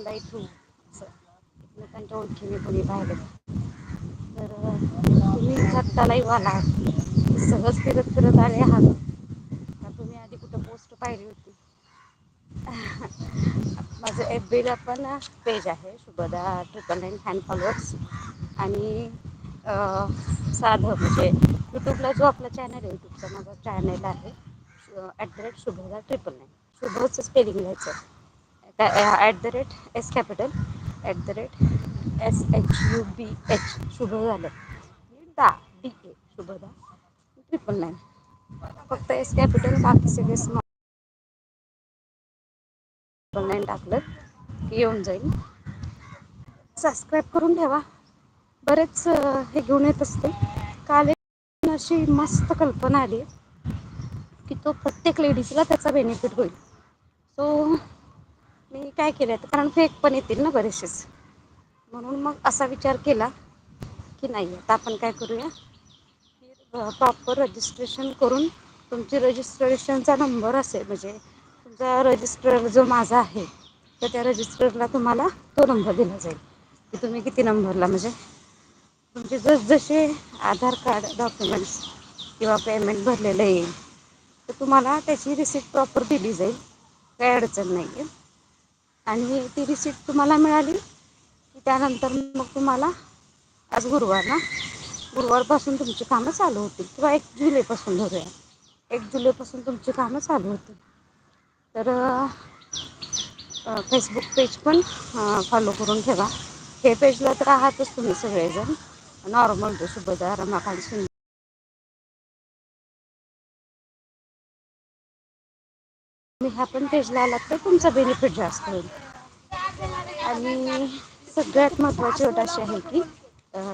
Status इथून असं. एकमेकांच्या ओळखीने कोणी पाहिले. तर तुम्ही आत्ता लाईव्ह आला सहज फिरत फिरत आले आहात. का तुम्ही आधी कुठं पोस्ट पाहिली होती? माझं एफ बीला पण पेज आहे Shubhada triple nine fan followers आणि साधं म्हणजे यूट्यूबला जो आपला चॅनल आहे यूट्यूबचा माझा चॅनल आहे at the rate Shubhada triple nine शुभचं spelling घ्यायचं at the rate S capital at the rate S H U B H Shubh झालं. दा D A Shubhada triple nine फक्त एस कॅपिटल बाकी सगळे स्मॉल ट्रिपल नाईन टाकलं की येऊन जाईल. सबस्क्राईब करून ठेवा. बरेच हे घेऊन येत असते. काल अशी मस्त कल्पना आली की तो प्रत्येक लेडीजला त्याचा बेनिफिट होईल. सो मी काय केलं तर कारण फेक पण येतील ना बरेचसेच. म्हणून मग असा विचार केला की नाही आता आपण काय करूया? प्रॉपर रजिस्ट्रेशन करून तुमची रजिस्ट्रेशनचा नंबर असेल म्हणजे तुमचा रजिस्टर जो माझा आहे तर त्या रजिस्टरला तुम्हाला तो नंबर दिला जाईल. की तुम्ही किती नंबरला म्हणजे तुमचे जसजसे आधार कार्ड डॉक्युमेंट्स किंवा पेमेंट भरलेलं येईल तर तुम्हाला त्याची रिसिप्ट प्रॉपर दिली जाईल. काही अडचण नाही आहे आणि ती रिसिप्ट तुम्हाला मिळाली. की त्यानंतर मग तुम्हाला आज गुरुवार ना गुरुवारपासून तुमची कामं चालू होतील. किंवा एक जुलैपासून धरूया. एक जुलैपासून तुमची कामं चालू होतील. तर फेसबुक पेज पण फॉलो करून ठेवा. हे पेजला तर आहातच तुम्ही सगळेजण. नॉर्मल तो सुभद्रा रमाकांत सुंदर तुम्ही ह्या पण पेजला आलात तर तुमचा बेनिफिट जास्त होईल. आणि सगळ्यात महत्त्वाची अट अशी आहे की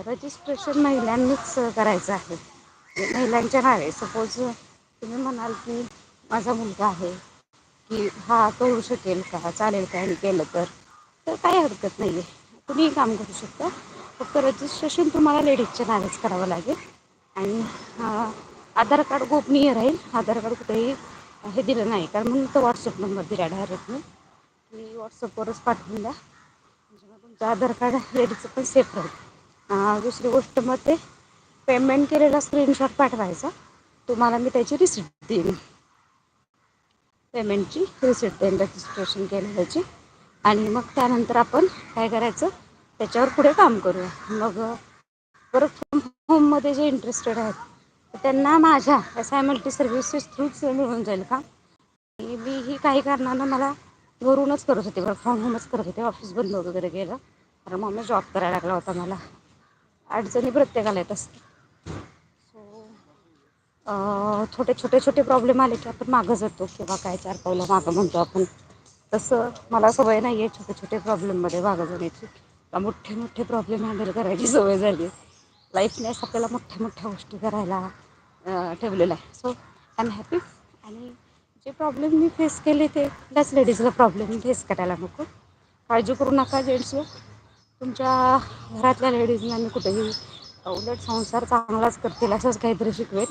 रजिस्ट्रेशन महिलांनीच करायचं आहे. म्हणजे महिलांच्या नावे. सपोज तुम्ही म्हणाल की माझा मुलगा आहे की हा करू शकेल का? चालेल का? आणि केलं तर? तर काही हरकत नाही आहे कुणीही काम करू शकता. फक्त रजिस्ट्रेशन तुम्हाला लेडीजच्या नावेच करावं लागेल. आणि आधार कार्ड गोपनीय राहील. आधार कार्ड कुठेही हे दिलं नाही. कारण म्हणून तो व्हॉट्सअप नंबर दिला डायरेक्ट मी. तुम्ही व्हॉट्सअपवरच पाठवून द्या. म्हणजे मग तुमचं आधार कार्ड लेडीचं पण सेफ राहील. दुसरी गोष्ट मग ते पेमेंट केलेला स्क्रीनशॉट पाठवायचा. तुम्हाला मी त्याची रिसिप्ट देईन. पेमेंटची रिसिप्ट देईन रजिस्ट्रेशन केलेल्याची आणि मग त्यानंतर आपण काय करायचं? त्याच्यावर पुढे काम करूया. मग वर्क फ्रॉम होममध्ये जे इंटरेस्टेड आहेत त्यांना माझ्या एस आय मल्टी सर्व्हिसेस थ्रूच मिळून जाईल का? मी ही काही कारणानं मला घरूनच करत होते वर्क फ्रॉम होमच करत होते ऑफिस बंद वगैरे गेलं कारण मग मी जॉब करायला लागला होता मला. अडचणी प्रत्येकाला येत असतात. सो छोटे छोटे छोटे प्रॉब्लेम आले की आपण मागं जातो किंवा काय चार पावलं मागं म्हणतो आपण. तसं मला सवय नाही आहे छोटे छोटे प्रॉब्लेममध्ये मागं जाण्याची. मोठे मोठे प्रॉब्लेम हँडल करायची सवय झाली लाईफने आपल्याला मोठ्या मोठ्या गोष्टी करायला ठेवलेलं आहे. सो आय एम हॅपी आणि जे प्रॉब्लेम मी फेस केले ते त्याच लेडीजला प्रॉब्लेम फेस करायला नको. काळजी करू नका जेंट्सवर तुमच्या घरातल्या लेडीजना मी कुठेही उलट संसार चांगलाच करतील असंच काहीतरी शिकवेल.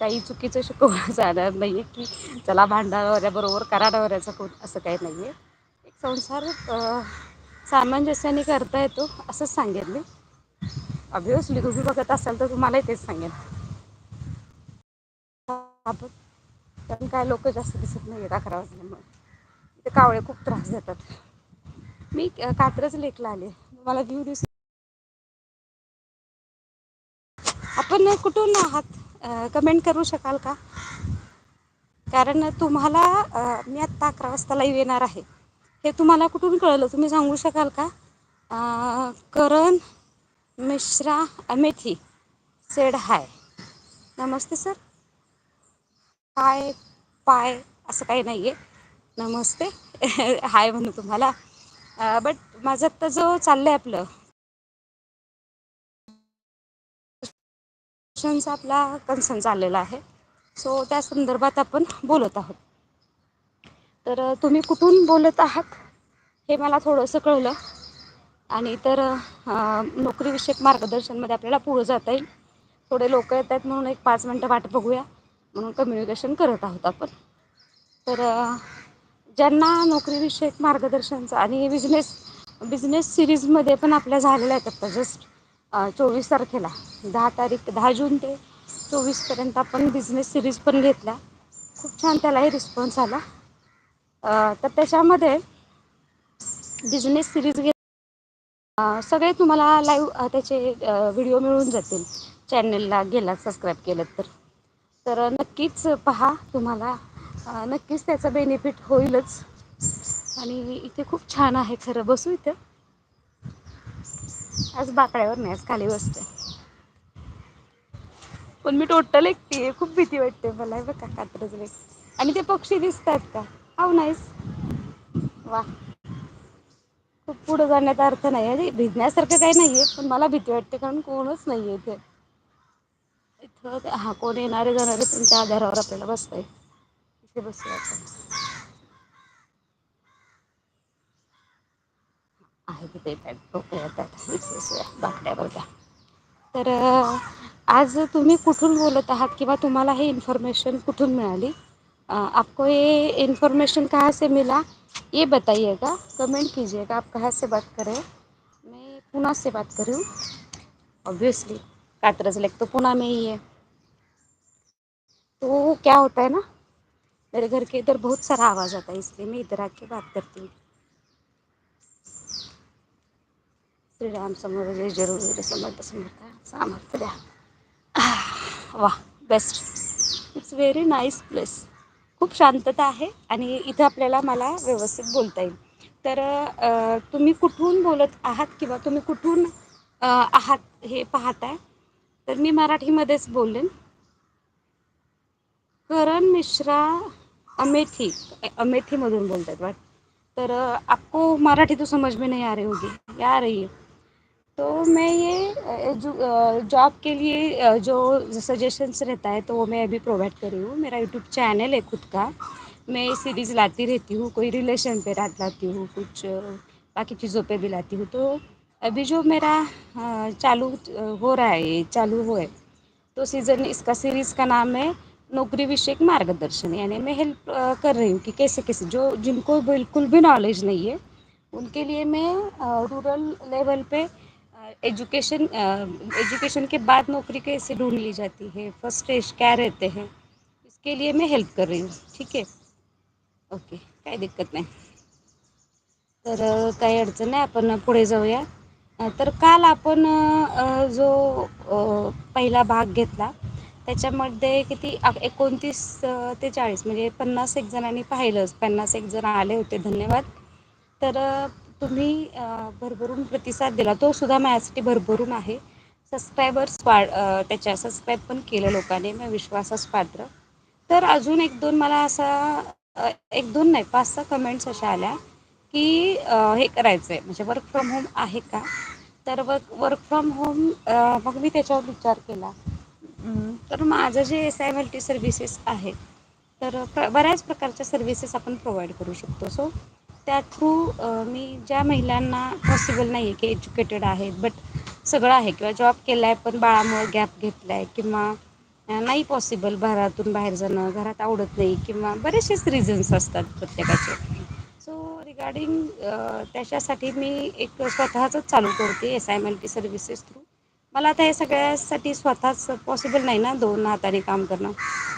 काही चुकीचं शिकवलं जाणार नाही आहे की चला भांडणाऱ्याबरोबर करा कोण असं काही नाही आहे एक संसार सामंजस्याने करता येतो असंच सांगेन मी. ऑब्वियसली तुम्ही बघत असाल तर तुम्हालाही तेच सांगेन. आपण. कारण काय लोक जास्त दिसत नाही आहेत अकरा वाजल्यामुळे. ते कावळे खूप त्रास देतात. मी कात्रच लेकला आले. मला व्ह्यू दिस आपण कुठून आहात? कमेंट करू शकाल का? कारण तुम्हाला मी आत्ता अकरा वाजता लाईव्ह येणार आहे. हे तुम्हाला कुठून कळलं? तुम्ही सांगू शकाल का? Karan Mishra Amethi said hi. नमस्ते सर. हाय पाय असं काही नाही आहे नमस्ते. हाय म्हणू तुम्हाला. बट माझं आत्ता जो चाललं आहे आपलं. चा आपला कन्सर्न चाललेला आहे. सो त्या संदर्भात आपण बोलत आहोत. तर तुम्ही कुठून बोलत आहात? हे मला थोडंसं कळलं. आणि तर नोकरीविषयक मार्गदर्शनमध्ये आपल्याला पुढं जाता येईल. थोडे लोक येत आहेत म्हणून एक पाच मिनटं वाट बघूया. म्हणून कम्युनिकेशन करत आहोत आपण. तर ज्यांना नोकरीविषयक मार्गदर्शनचा आणि बिझनेस बिझनेस सिरीजमध्ये पण आपल्या झालेल्या आहेत आता. जस्ट चोवीस तारखेला. दहा तारीख दहा जून ते चोवीसपर्यंत आपण बिझनेस सिरीज पण घेतल्या. खूप छान त्यालाही रिस्पॉन्स आला. तर त्याच्यामध्ये बिझनेस सिरीज घेत सगळे तुम्हाला लाईव्ह त्याचे व्हिडिओ मिळून जातील. चॅनलला गेला सबस्क्राईब केलं तर. तर नक्कीच पहा तुम्हाला. नक्कीच त्याचा बेनिफिट होईलच. आणि इथे खूप छान आहे खरं. बसू इथं. आज बाकड्यावर नाही आज खाली बसते पण मी टोटल एकटी आहे. खूप भीती वाटते मला. बघा का कात्रच आणि ते पक्षी दिसतात का? हाव नाहीस वा. खूप पुढं जाण्याचा अर्थ नाही. भिजण्यासारखं काही नाहीये पण मला भीती वाटते कारण कोणच नाहीये इथे. इथ हा, कोण येणारे जाणारे आधारावर आपल्याला बसतय इथे बसूया तर आज तुम्ही कुठून बोलत आहात किंवा तुम्हाला हे इन्फॉर्मेशन कुठून मिळाली? आपको ये इन्फॉर्मेशन कहाँ से मिला? ये बताइएगा. कमेंट कीजिएगा. आप कहाँ से बात करें? मैं पुणे से बात कर. रही हूँ ऑब्वियसली कात्रज लेक तो पुणे में ही है. तो क्या होता है ना मेरे घर के इधर बहुत सारा आवाज़ आता है इसलिए मैं इधर आके बात करती हूँ। श्रीराम समोर जय जरुरी समर्थ समर्थ सामर्थ द्या वा best it's very nice place खूप शांतता आहे आणि इथं आपल्याला मला व्यवस्थित बोलता येईल. तर तुम्ही कुठून बोलत आहात किंवा तुम्ही कुठून आहात हे पाहताय? तर मी मराठीमध्येच बोलेन. करण मिश्रा अमेठी अमेठी अमेठीमधून बोलतात वाट तर आपको मराठी तो समझ में नहीं आ रही होगी. या रही है? तो मैं ये जॉब के लिए जो सजेशंस रहता है तो वो मैं अभी प्रोवाइड कर रही हूँ. मेरा यूट्यूब चैनल है खुद का. मैं सीरीज़ लाती रहती हूँ, कोई रिलेशन पे रात लाती हूँ, कुछ बाकी चीज़ों पे भी लाती हूँ. तो अभी जो मेरा चालू हो रहा है चालू हुआ है तो सीज़न इसका सीरीज़ का नाम है नौकरी विषयक मार्गदर्शन, यानी मैं हेल्प कर रही हूँ कि कैसे कैसे, जो जिनको बिल्कुल भी नॉलेज नहीं है, उनके लिए मैं रूरल लेवल पे एजुकेशन एजुकेशन के बाद नौकरी कैसे ढूंढ ली जाती है फ़र्स्ट स्टेज क्या रहते हैं, इसके लिए मैं हेल्प कर रही हूँ, ठीक है? ओके काही दिक्कत नाही. तर काही अडचण नाही, आपण पुढे तर काल आपण जो पहिला भाग घेतला त्याच्यामध्ये किती एकोणतीस ते चाळीस म्हणजे पन्नास एक जणांनी पाहिलंच. पन्नास एक जण आले होते. धन्यवाद. तर तुम्ही भरभरून प्रतिसाद दिला. तो सुद्धा माझ्यासाठी भरभरून आहे. सबस्क्रायबर्स वाढ त्याच्या सबस्क्राईब पण केलं लोकांनी. मी विश्वासास पात्र. तर अजून एक दोन मला असा एक दोन नाही पाच सहा कमेंट्स अशा आल्या की हे करायचं आहे म्हणजे वर्क फ्रॉम होम आहे का? तर वर्क वर्क फ्रॉम होम मग मी त्याच्यावर विचार केला. तर माझं जे एस आय मल्टी सर्व्हिसेस आहेत तर प्र बऱ्याच प्रकारच्या सर्व्हिसेस आपण प्रोव्हाइड करू शकतो. सो त्या थ्रू मी ज्या महिलांना पॉसिबल नाही आहे की एज्युकेटेड आहेत बट सगळं आहे किंवा जॉब केलाय पण बाळामुळे गॅप घेतला आहे किंवा नाही पॉसिबल घरातून बाहेर जाणं घरात आवडत नाही किंवा बरेचसेच रिझन्स असतात प्रत्येकाचे. सो रिगार्डिंग त्याच्यासाठी मी एक स्वतःच चालू करते S I M L T services through मला आता हे सगळ्यासाठी स्वतःच पॉसिबल नाही ना दोन हाताने काम करणं.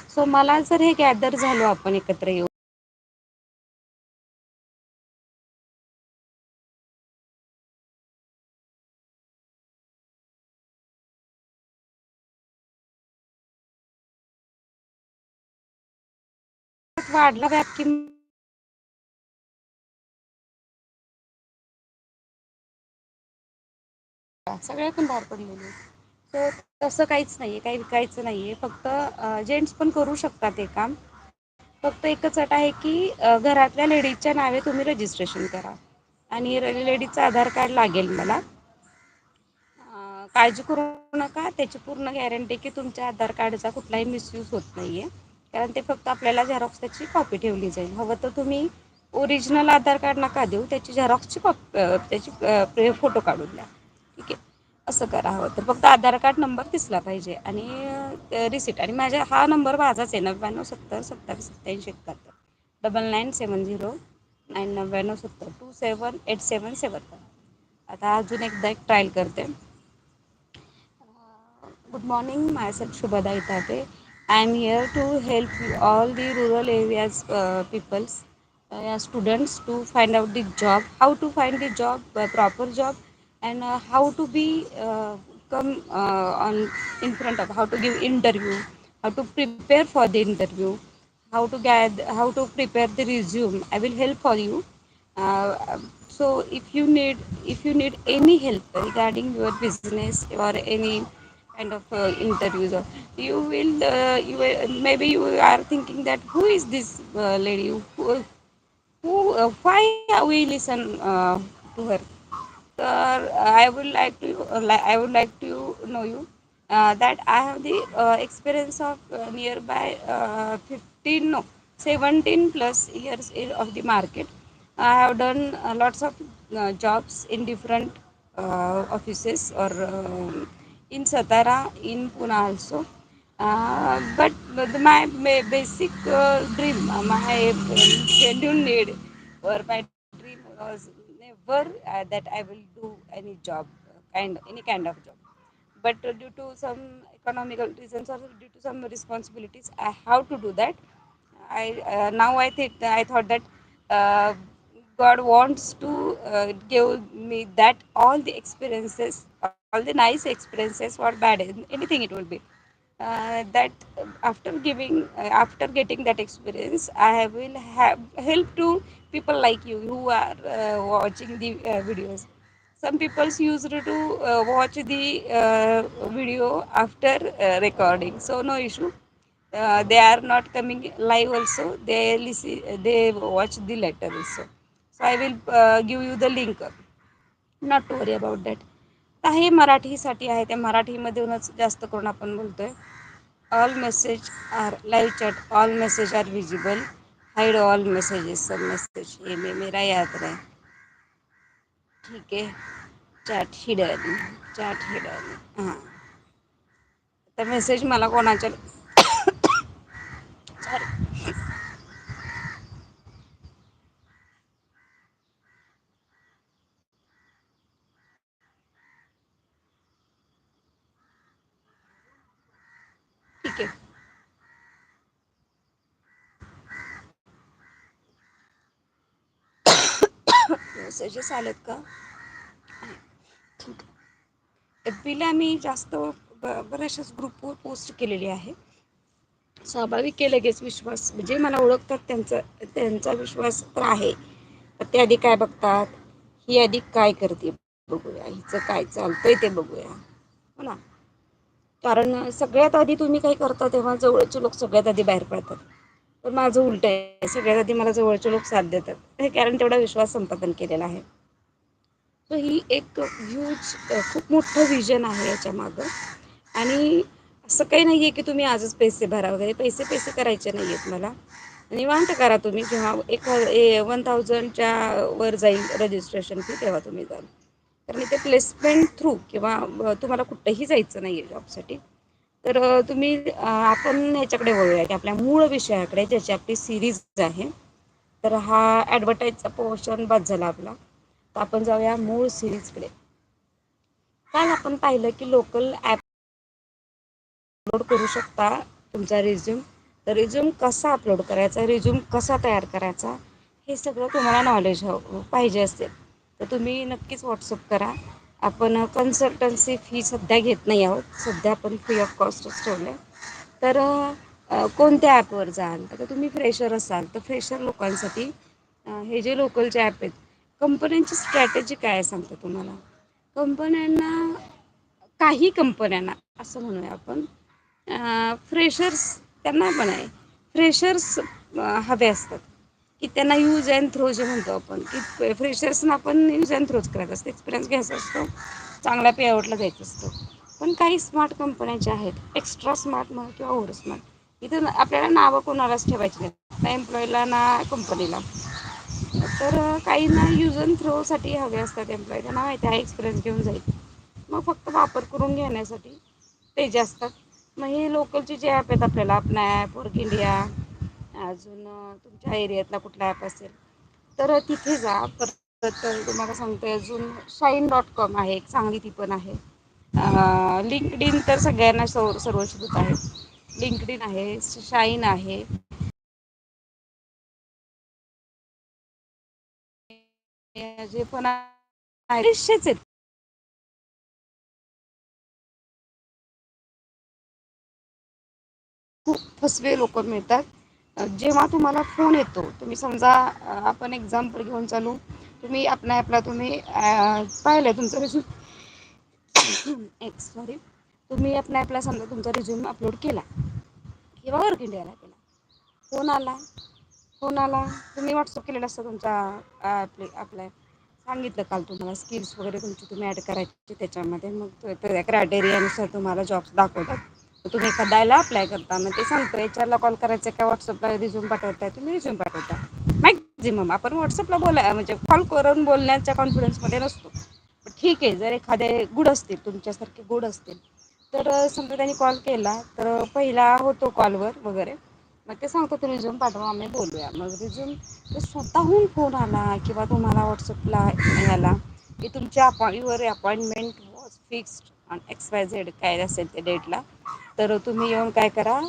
सो मला जर हे गॅदर झालो आपण एकत्र येऊ वाढला व्याप की सगळे पण बाहेर पडलेले तर तसं काहीच नाहीये काही विकायचं नाहीये. फक्त जेंट्स पण करू शकतात हे काम. फक्त एकच अट आहे की घरातल्या लेडीजच्या नावे तुम्ही रजिस्ट्रेशन करा. आणि लेडीजचं आधार कार्ड लागेल मला. काळजी करू नका. त्याची पूर्ण गॅरंटी की तुमच्या आधार कार्डचा कुठलाही मिसयूज होत नाहीये. कारण ते फक्त आपल्याला झेरॉक्स त्याची कॉपी ठेवली जाईल. हवं तर तुम्ही ओरिजिनल आधार कार्ड नका देऊ. त्याची झेरॉक्सची कॉपी त्याची फोटो काढून द्या. ठीक आहे. असं करा हवं तर फक्त आधार कार्ड नंबर दिसला पाहिजे आणि रिसिट आणि माझ्या हा नंबर माझाच आहे. नव्याण्णव सत्तर सत्तावीस सत्त्याऐंशी एकाहत्तर. Double nine seven zero nine नव्याण्णव सत्तर. टू सेवन एट सेवन सेवन आता अजून एकदा एक ट्रायल करते. Good morning myself Shubhada Itate I am here to help all the rural areas peoples या students to find out the job how to find the job proper job and uh, how to be uh, come uh, on in front of how to give interview how to prepare for the interview how to get how to prepare the resume. I will help for you. Uh, so if you need if you need any help regarding your business or any kind of uh, interviews or you will uh, you will, maybe you are thinking that who is this uh, lady? Who, who uh, why we listen to her Sir, I would like to uh, I would like to know you uh, that I have the uh, experience of uh, nearby uh, 15 no 17 plus years of the market. I have done uh, lots of uh, jobs in different uh, offices or um in Satara in Pune also. Uh, but my, my basic uh, dream, uh, my genuine need or my dream was uh, that I will do any job, uh, kind any kind of job. But uh, due to some economical reasons or due to some responsibilities, I have to do that. I uh, now I think I thought that uh, God wants to uh, give me that all the experiences, all the nice experiences, or bad, anything it will be uh, that after giving uh, after getting that experience i will have help to people like you who are uh, watching the uh, videos some people used to uh, watch the uh, video after uh, recording so no issue uh, they are not coming live also they listen, they watch the letter also so i will uh, give you the link not to worry about that हे मराठीसाठी आहे त्या मराठीमधूनच जास्त करून आपण बोलतोय all message are live chat all message are visible hide all messages sub message ये मे मेरा याद रहे। ठीक आहे चॅट हिडन चॅट हिडन हां। तर मेसेज मला कोणाच्या सॉरी ठीक आहे मेसेजेस आलेत का? ठीक एफ बीला मी जास्त ब बऱ्याचशाच ग्रुपवर पोस्ट केलेली आहे. स्वाभाविक आहे लगेच विश्वास. जे मला ओळखतात त्यांचा त्यांचा विश्वास तर आहे. ते आधी काय बघतात? ही आधी काय करते बघूया. हिचं काय चालतंय ते बघूया. हो ना? कारण सगळ्यात आधी तुम्ही काय करता तेव्हा जवळचे लोक सगळ्यात आधी बाहेर पडतात. पण माझं उलट आहे. सगळ्यात आधी मला जवळचे लोक साथ देतात. हे कारण तेवढा विश्वास संपादन केलेला आहे. सो ही एक ह्यूज खूप मोठं विजन आहे याच्या मागं. आणि असं काही नाही आहे की तुम्ही आजच पैसे भरा वगैरे. पैसे पैसे करायचे नाही आहेत मला. निवांत करा तुम्ही. जेव्हा एक वन थाउजंडच्या वर जाईल रजिस्ट्रेशन फी तेव्हा तुम्ही जाल. कारण इथे प्लेसमेंट थ्रू किंवा तुम्हाला कुठंही जायचं नाही आहे जॉबसाठी तर तुम्ही आपण ह्याच्याकडे वळूया की आपल्या मूळ विषयाकडे ज्याची आपली सिरीज आहे. तर हा ॲडव्हर्टाईजचा पोर्शन बाद झाला आपला. तर आपण जाऊया मूळ सिरीजकडे काल आपण पाहिलं की लोकल ॲप अपलोड करू शकता तुमचा रिझ्यूम तर रिझ्यूम कसा अपलोड करायचा रिझ्यूम कसा तयार करायचा हे सगळं तुम्हाला नॉलेज हवं पाहिजे असेल. तर तुम्ही नक्कीच व्हॉट्सअप करा. आपण कन्सल्टन्सी फी सध्या घेत नाही आहोत. सध्या आपण फ्री ऑफ कॉस्टच ठेवलं तर कोणत्या ॲपवर जाल? आता तुम्ही फ्रेशर असाल तर फ्रेशर लोकांसाठी हे जे लोकलचे ॲप आहेत कंपन्यांची स्ट्रॅटेजी काय सांगतं तुम्हाला? कंपन्यांना काही कंपन्यांना असं म्हणूया आपण फ्रेशर्स त्यांना पण आहे. फ्रेशर्स हवे असतात. की त्यांना यूज अँड थ्रो जे म्हणतो आपण की फ्रेशर्सना आपण यूज अँड थ्रोच करायचं असतं. एक्सपिरियन्स घ्यायचा असतो चांगल्या पे आउटला द्यायचं असतो. पण काही स्मार्ट कंपन्या ज्या आहेत एक्स्ट्रा स्मार्ट म्हणा किंवा ओव्हर स्मार्ट इथं आपल्याला नावं कोणालाच ठेवायची नाही ना एम्प्लॉईला ना कंपनीला तर काही ना यूज अँड थ्रोसाठी हवे असतात एम्प्लॉई त्यांना माहिती आहे एक्सपिरियन्स घेऊन जाईल. मग फक्त वापर करून घेण्यासाठी ते जे असतात. मग हे लोकलचे जे ॲप आहेत आपल्याला आपण ॲप वर्क इंडिया अजून तुमच्या एरियातला कुठला ॲप असेल तर तिथे जा परत तर तुम्हाला सांगते अजून शाईन डॉट कॉम आहे एक चांगली ती पण आहे. लिंकड इन तर सगळ्यांना सर्व सर्वश्रुत आहे. इन आहे शाईन आहे. जे पण बरेचसेच आहेत. खूप फसवे लोक मिळतात. जेव्हा तुम्हाला फोन येतो तुम्ही समजा आपण एक्झाम्पल घेऊन चालू. तुम्ही आपला आपला तुम्ही पाहिलं तुमचा तुमचं एक्स सॉरी तुम्ही आपला आपला समजा तुमचा रिझ्यूम अपलोड केला. किंवा वर्क इंडियाला केला. फोन आला. फोन आला. तुम्ही व्हॉट्सअप केलेलं असतं तुमचा आप आपल्या सांगितलं काल तुम्हाला स्किल्स वगैरे तुमची तुम्ही ॲड करायची त्याच्यामध्ये. मग क्रायटेरियानुसार तुम्हाला जॉब्स दाखवतात. तुम्ही एखाद्याला अप्लाय करता मग ते सांगतो एचआरला कॉल करायचं का व्हॉट्सअपला रिझ्यूम पाठवताय तुम्ही रिझ्यूम पाठवता. मॅक्झिमम आपण व्हॉट्सअपला बोलाय म्हणजे कॉल करून बोलण्याच्या कॉन्फिडन्समध्ये नसतो. ठीक आहे जर एखादे गुड असतील तुमच्यासारखे गुड असतील तर समजा त्यांनी कॉल केला तर पहिला होतो कॉलवर वगैरे मग ते सांगतो तो रिझ्यूम पाठवा आम्ही बोलूया मग रिझ्यूम स्वतःहून फोन आला किंवा तुम्हाला व्हॉट्सअपला याला की तुमच्या अपॉ appointment was fixed X Y Z काय असेल त्या डेटला तर तुम्ही येऊन काय करा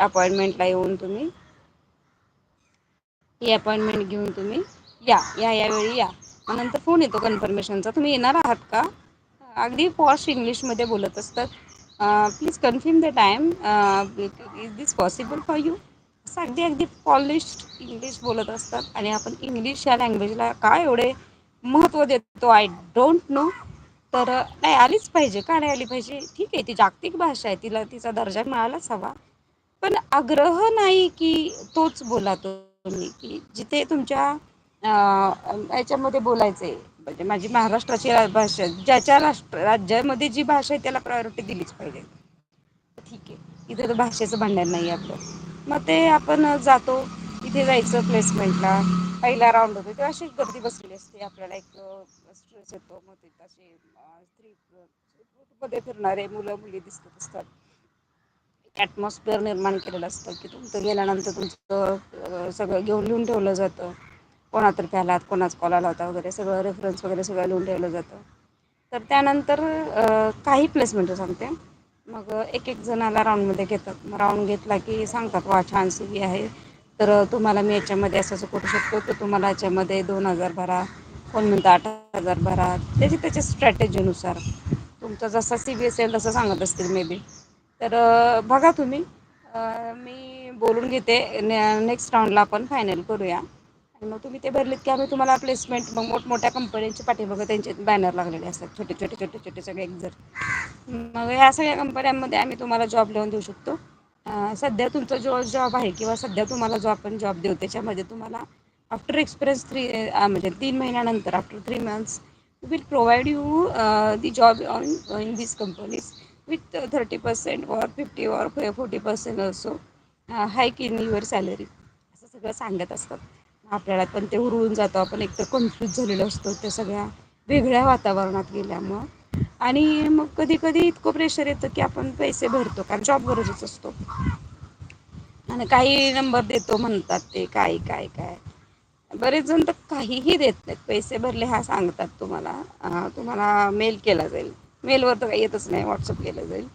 अपॉइंटमेंटला येऊन तुम्ही ही अपॉइंटमेंट घेऊन तुम्ही या या यावेळी या मग नंतर फोन येतो कन्फर्मेशनचा तुम्ही येणार आहात का? अगदी पॉश इंग्लिशमध्ये बोलत असतात. Please confirm the time is this possible for you? असं अगदी अगदी पॉलिश इंग्लिश बोलत असतात आणि आपण इंग्लिश या लँग्वेजला काय एवढे महत्त्व देतो आय डोंट नो तर नाही आलीच पाहिजे. का नाही आली पाहिजे. ठीक आहे ती जागतिक भाषा आहे. तिला तिचा दर्जा मिळालाच हवा. पण आग्रह नाही की तोच बोला तो की जिथे तुमच्या याच्यामध्ये बोलायचंय. म्हणजे माझी महाराष्ट्राची भाषा ज्याच्या राष्ट्र राज्यामध्ये जी भाषा आहे त्याला प्रायोरिटी दिलीच पाहिजे. ठीक आहे. इथे तर भाषेचं भांडण नाही आपलं. मग ते आपण जातो. इथे जायचं प्लेसमेंटला पहिला राऊंड होतो. तेव्हा अशी गर्दी बसलेली असते. आपल्याला एक स्ट्रेस येतो. मग तिथं असे मध्ये फिरणारे मुलं मुली दिसत असतात. ॲटमॉस्फिअर निर्माण केलेलं असतं की तुमचं गेल्यानंतर तुमचं सगळं घेऊन लिहून ठेवलं जातं. कोणातर्फे आलात कोणाचा कॉल आला होता वगैरे सगळं रेफरन्स वगैरे सगळं लिहून ठेवलं जातं. तर त्यानंतर काही प्लेसमेंट सांगते. मग एक एक जणाला राऊंडमध्ये घेतात मग राऊंड घेतला की सांगतात वा छान सी व्ही आहे. तर तुम्हाला मी याच्यामध्ये असं असं करू शकतो तर तुम्हाला याच्यामध्ये दोन हजार भरा कोण म्हणतं आठ हजार भरा त्याची त्याच्या स्ट्रॅटेजीनुसार तुमचा जसा सी बी एस एल तसं सांगत असतील मे बी तर बघा तुम्ही. मी बोलून घेते. नेक्स्ट राऊंडला आपण फायनल करूया. आणि मग तुम्ही ते भरलेत की आम्ही तुम्हाला प्लेसमेंट मग मोठमोठ्या कंपन्यांचे पाठीमागे त्यांचे बॅनर लागलेले असतात. छोटे छोटे छोटे छोटे सगळे एक्झर मग ह्या सगळ्या कंपन्यांमध्ये आम्ही तुम्हाला जॉब लिहून देऊ शकतो. सध्या तुमचा जो जॉब आहे किंवा सध्या तुम्हाला जो आपण जॉब देऊ त्याच्यामध्ये तुम्हाला आफ्टर एक्सपिरियन्स थ्री म्हणजे तीन महिन्यानंतर after three months will provide you the job on in this companies with thirty percent or fifty or forty percent also hike in your salary असं सगळं सांगत असतात. आपल्याला पण ते उरवून जातो आपण एकतर कन्फ्युज झालेलो असतो त्या सगळ्या वेगळ्या वातावरणात गेल्यामुळं आणि मग कधी कधी इतकं प्रेशर येतं की आपण पैसे भरतो कारण जॉब गरजच असतो. आणि काही नंबर देतो म्हणतात ते काय काय काय बरेच जण तर काहीही देत नाहीत. पैसे भरले हा सांगतात तुम्हाला. तुम्हाला मेल केला जाईल. मेलवर तर काही येतच नाही व्हॉट्सअप केलं जाईल.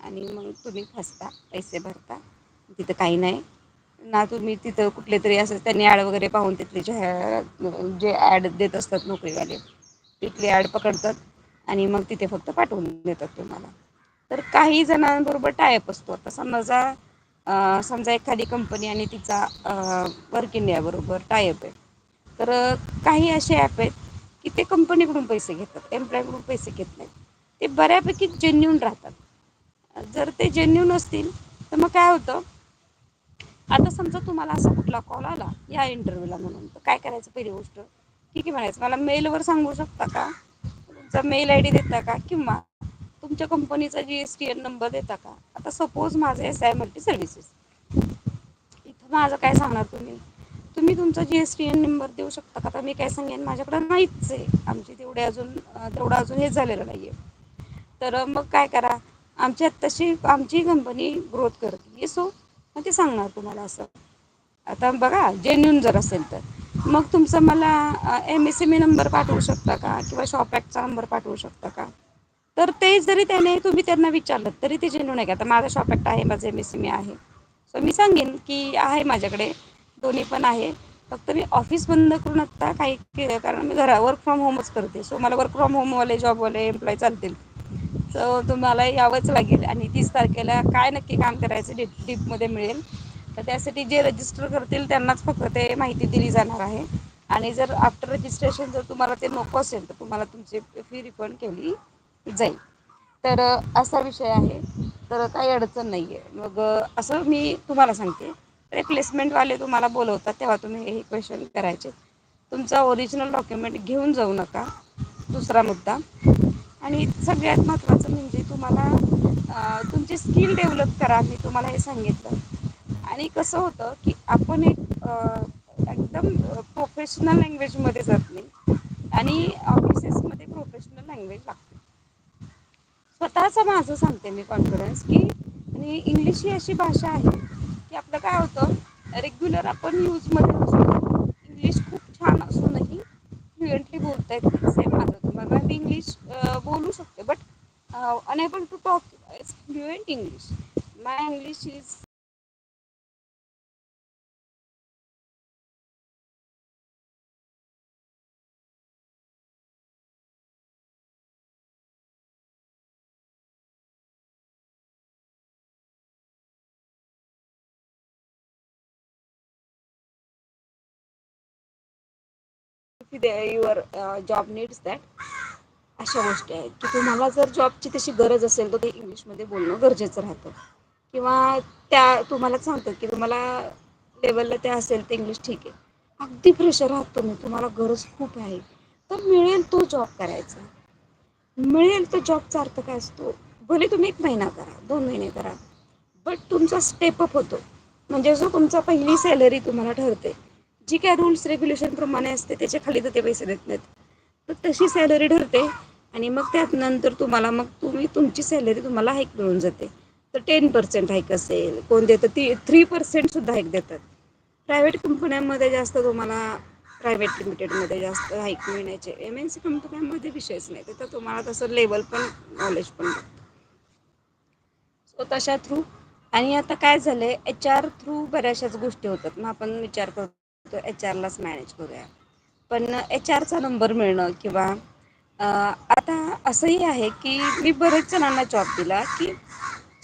आणि मग तुम्ही फसता पैसे भरता. तिथं काही नाही. ना तुम्ही तिथं कुठले तरी असं त्यांनी ॲड वगैरे पाहून तिथले जे ॲड देत असतात नोकरीवाले तिथली ॲड पकडतात आणि मग तिथे फक्त पाठवून देतात तुम्हाला. तर काही जणांबरोबर टायप असतो. आता समजा समजा एखादी कंपनी आणि तिचा वर्क इंडियाबरोबर टायअप आहे. तर काही असे ॲप आहेत की ते कंपनीकडून पैसे घेतात एम्प्लॉयकडून पैसे घेत नाहीत. ते बऱ्यापैकी जेन्युन राहतात. जर ते जेन्युन असतील तर मग काय होतं? आता समजा तुम्हाला असा कुठला कॉल आला या इंटरव्ह्यूला म्हणून तर काय करायचं पहिली गोष्ट? ठीक आहे म्हणायचं. मला मेलवर सांगू शकता का? तुमचा मेल आय डी देता का? किंवा तुमच्या कंपनीचा G S T N number देता का? आता सपोज माझं एस आय मल्टी सर्व्हिसेस इथं माझं काय सांगणार तुम्ही? तुम्ही तुमचा G S T N number देऊ शकता का? तर मी काय सांगेन माझ्याकडं नाहीच आहे. आमची तेवढे अजून तेवढं अजून हे झालेलं नाही आहे. तर मग काय करा? आमची तशी आमची कंपनी ग्रोथ करते. सो मग ते सांगणार तुम्हाला असं. आता बघा जेन्युन जर असेल तर. मग तुमचा मला M S M E number पाठवू शकता का? किंवा शॉप ॲक्टचा नंबर पाठवू शकता का? तर ते जरी त्याने तुम्ही त्यांना विचारलं तरी ते जेन्युन आहे का? आता माझा शॉपॅक्ट आहे माझं एम एस सी मी आहे. सो मी सांगेन की आहे माझ्याकडे दोन्ही पण आहे. फक्त मी ऑफिस बंद करून आत्ता काही के कारण मी घरा वर्क फ्रॉम होमच करते. सो मला वर्क फ्रॉम होमवाले जॉबवाले एम्प्लॉय चालतील. सो तुम्हाला यावंच लागेल आणि तीस तारखेला काय नक्की काम करायचं डीप डीपमध्ये मिळेल. तर त्यासाठी जे रजिस्टर करतील त्यांनाच फक्त ते माहिती दिली जाणार आहे. आणि जर आफ्टर रजिस्ट्रेशन जर तुम्हाला ते नको असेल तर तुम्हाला तुमची फी रिफंड केली. जाईल. तर असा विषय आहे. तर काही अडचण नाही आहे मग असं मी तुम्हाला सांगते. रिप्लेसमेंटवाले तुम्हाला बोलवतात तेव्हा तुम्ही हे क्वेश्चन करायचे. तुमचा ओरिजिनल डॉक्युमेंट घेऊन जाऊ नका. दुसरा मुद्दा. आणि सगळ्यात महत्त्वाचं म्हणजे तुम्हाला तुमची स्किल डेव्हलप करा मी तुम्हाला हे सांगितलं. आणि कसं होतं की आपण एक एकदम प्रोफेशनल लँग्वेजमध्ये जात नाही. आणि स्वतःच माझं सांगते मी कॉन्फिडन्स की आणि इंग्लिश ही अशी भाषा आहे की आपलं काय होतं रेग्युलर आपण न्यूजमध्ये असतो इंग्लिश खूप छान असूनही फ्लुएंटली बोलता येत. सेम माझं. तुम्हाला मी इंग्लिश बोलू शकते but unable to talk fluent English my English is your job needs that अशा गोष्टी आहेत की तुम्हाला जर जॉबची तशी गरज असेल तर ते इंग्लिशमध्ये बोलणं गरजेचं राहतं. किंवा त्या तुम्हाला सांगतं की तुम्हाला लेवलला ते असेल तर इंग्लिश ठीक आहे. अगदी फ्रेशर आहात तुम्ही तुम्हाला गरज खूप आहे. तर मिळेल तो जॉब करायचा. मिळेल तो जॉबचा अर्थ काय असतो? भले तुम्ही एक महिना करा दोन महिने करा बट तुमचा स्टेपअप होतो. म्हणजे जो तुमचा पहिली सॅलरी तुम्हाला ठरते जी काय रूल्स रेग्युलेशन प्रमाणे असते त्याच्याखाली तर ते पैसे देत नाहीत. तर तशी सॅलरी ठरते आणि मग त्यात नंतर तुम्हाला मग तुम्ही तुमची सॅलरी तुम्हाला हाईक मिळून जाते. तर टेन पर्सेंट हाईक असेल कोण देतं ती थ्री पर्सेंट सुद्धा हाईक देतात. प्रायव्हेट कंपन्यांमध्ये जास्त तुम्हाला प्रायव्हेट लिमिटेडमध्ये जास्त हाईक मिळण्याचे एम एन सी कंपन्यांमध्ये विषयच नाही. तर तुम्हाला तसं लेवल पण नॉलेज पण सो तशा थ्रू आणि आता काय झालंय एच आर थ्रू बऱ्याचशाच गोष्टी होतात. मग आपण विचार करतो तो एच आर लाच मॅनेज करूया. पण एच आरचा नंबर मिळणं किंवा आता असंही आहे की मी बरेच जणांना जॉब दिला की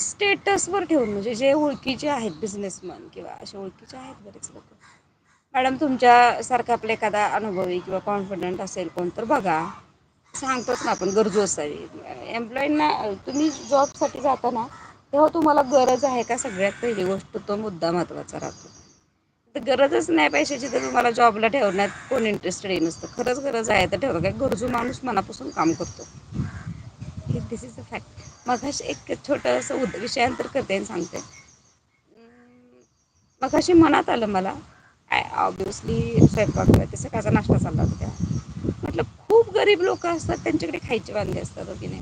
स्टेटसवर ठेवून म्हणजे जे ओळखीचे आहेत बिझनेसमन किंवा असे ओळखीचे आहेत बरेच लोक. मॅडम तुमच्यासारखा आपला एखादा अनुभवी किंवा कॉन्फिडंट असेल कोण तर बघा. सांगतोच ना आपण गरजू असावी. एम्प्लॉईंना तुम्ही जॉबसाठी जाता ना तेव्हा तुम्हाला गरज आहे का सगळ्यात? पहिली गोष्ट तो मुद्दा महत्त्वाचा राहतो. तर गरजच नाही पैशाची तर तुम्हाला जॉबला ठेवण्यात कोण इंटरेस्टेड नसतं. खरंच गरज आहे तर ठेवलं. काय गरजू माणूस मनापासून काम करतो. दिस इज अ फॅक्ट मग एक छोटस विषयांतर करते आणि सांगते. मग अशी मनात आलं मला. आय ऑब्विसली स्वयंपाक ते सकाळचा नाश्ता चालला होता. म्हटलं खूप गरीब लोक असतात त्यांच्याकडे खायचे वांदे असतात हो की नाही?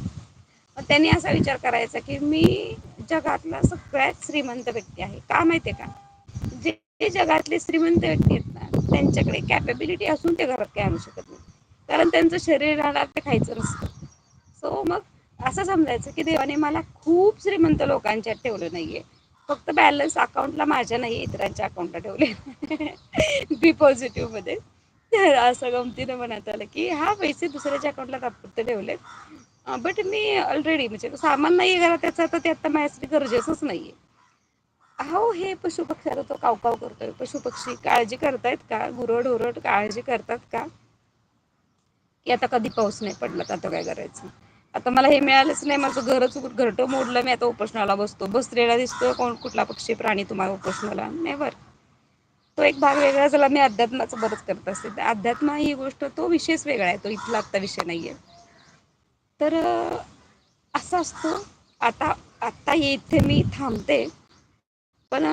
मग त्यांनी असा विचार करायचा की मी जगातला सगळ्यात श्रीमंत व्यक्ती आहे. का माहिती आहे का? जे जगातले श्रीमंत व्यक्ती आहेत ना त्यांच्याकडे कॅपेबिलिटी असून ते घरात काय आणू शकत नाही. कारण त्यांचं शरीराला ते खायचं नसतं. सो मग असं समजायचं की देवाने मला खूप श्रीमंत लोकांच्यात ठेवलं नाहीये. फक्त बॅलन्स अकाउंटला माझ्या नाही इतरांच्या अकाउंटला ठेवले. बी पॉझिटिव्हमध्ये. असं गमतीने म्हणत आलं की हा पैसे दुसऱ्याच्या अकाउंटला तात्पुरते ठेवले बट मी ऑलरेडी म्हणजे सामान नाही घरा त्याचा तर ते आता माझ्यासाठी गरजेचंच नाहीये. हो हे पशुपक्ष्याला तो कावकाव करतोय. पशुपक्षी काळजी करतायत का? गुरड काळजी करतात का? की आता कधी पाऊस नाही पडला तर आता काय करायचं? आता मला हे मिळालंच नाही. माझं घरच घरटं मोडलं. मी आता उपोषणाला बसतो. बसलेला दिसतोय. कोण कुठला पक्षी प्राणी तुम्हाला उपोषणाला? नेवर तो एक भाग वेगळा झाला. मी अध्यात्माचं बरंच करत असते. अध्यात्म ही गोष्ट तो विषयच वेगळा आहे. तो इथला आत्ता विषय नाहीये. तर असं असतो. आता आता इथे मी थांबते. पण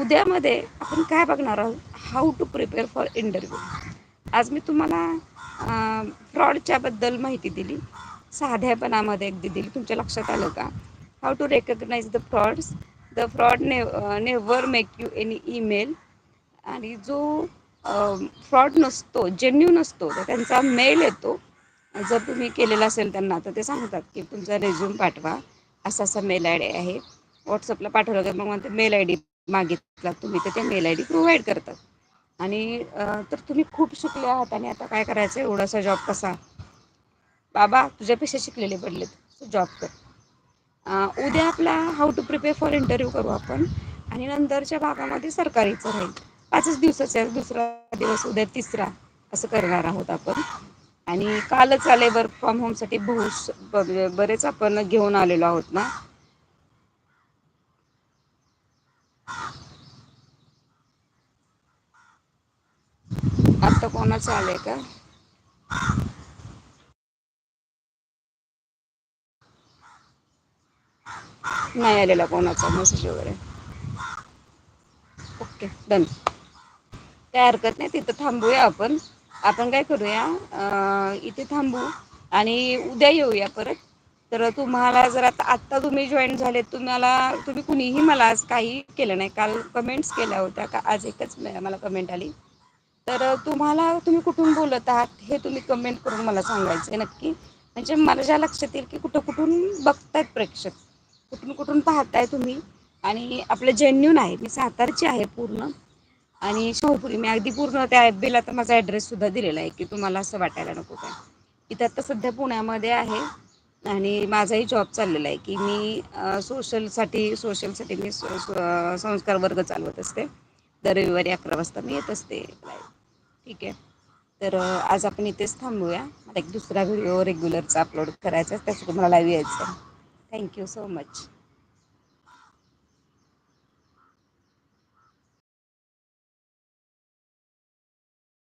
उद्यामध्ये आपण काय बघणार आहोत? How to prepare for interview आज मी तुम्हाला फ्रॉडच्याबद्दल माहिती दिली. साध्यापणामध्ये अगदी दिली. तुमच्या लक्षात आलं का? How to recognise the frauds the fraud ने never make you any email आणि जो फ्रॉड नसतो जेन्यून असतो तर त्यांचा मेल येतो. जर तुम्ही केलेला असेल त्यांना तर ते सांगतात की तुमचा रेझ्यूम पाठवा. असा असा मेल आय डी आहे. व्हॉट्सअपला पाठवलं तर मग म्हणते मेल आय डी मागितला तुम्ही तर ते मेल आय डी प्रोव्हाइड करतात. आणि तर तुम्ही खूप शिकले आहात आणि आता काय करायचं? एवढासा जॉब कसा? बाबा तुझ्यापेक्षा शिकलेले पडलेत जॉब कर. उद्या आपला how to prepare for interview करू आपण. आणि नंतरच्या भागामध्ये सरकारीचं राहील. पाचच दिवसाचा दुसरा दिवस उद्या तिसरा. असं करणार आहोत आपण. आणि कालच आले वर्क फ्रॉम होमसाठी बहुश बरेच आपण घेऊन आलेलो आहोत ना. आता कोणाच आलंय का? नाही आलेला कोणाचा मेसेज वगैरे. ओके. डन. काय हरकत नाही तिथं थांबूया आपण. आपण काय करूया अ इथे थांबू आणि उद्या येऊया परत. तर तुम्हाला जर आता आत्ता तुम्ही जॉईन झाले तुम्हाला तुम्ही कुणीही मला आज काही केलं नाही. काल कमेंट्स केल्या होत्या का? आज एकच मला कमेंट आली. तर तुम्हाला तुम्ही कुठून बोलत आहात हे तुम्ही कमेंट करून मला सांगायचं नक्की. म्हणजे मला ज्या लक्षात येईल की कुठं कुठून बघतायत प्रेक्षक. कुठून कुठून पाहताय तुम्ही? आणि आपलं जेन्युन आहे. मी सातारची आहे पूर्ण. आणि शाहूपुरी मी अगदी पूर्ण त्या ॲप बीला तर माझा ॲड्रेससुद्धा दिलेला आहे की तुम्हाला असं वाटायला नको काय. इथं आता सध्या पुण्यामध्ये आहे. आणि माझाही जॉब चाललेला आहे की मी सोशलसाठी सोशलसाठी मी संस्कार वर्ग चालवत असते. दर रविवारी अकरा वाजता मी येत असते. ठीक आहे. तर आज आपण इथेच थांबूया. मला एक दुसरा व्हिडिओ रेग्युलरचा अपलोड करायचा आहे. मला लाईव्ह यायचं थँक्यू सो मच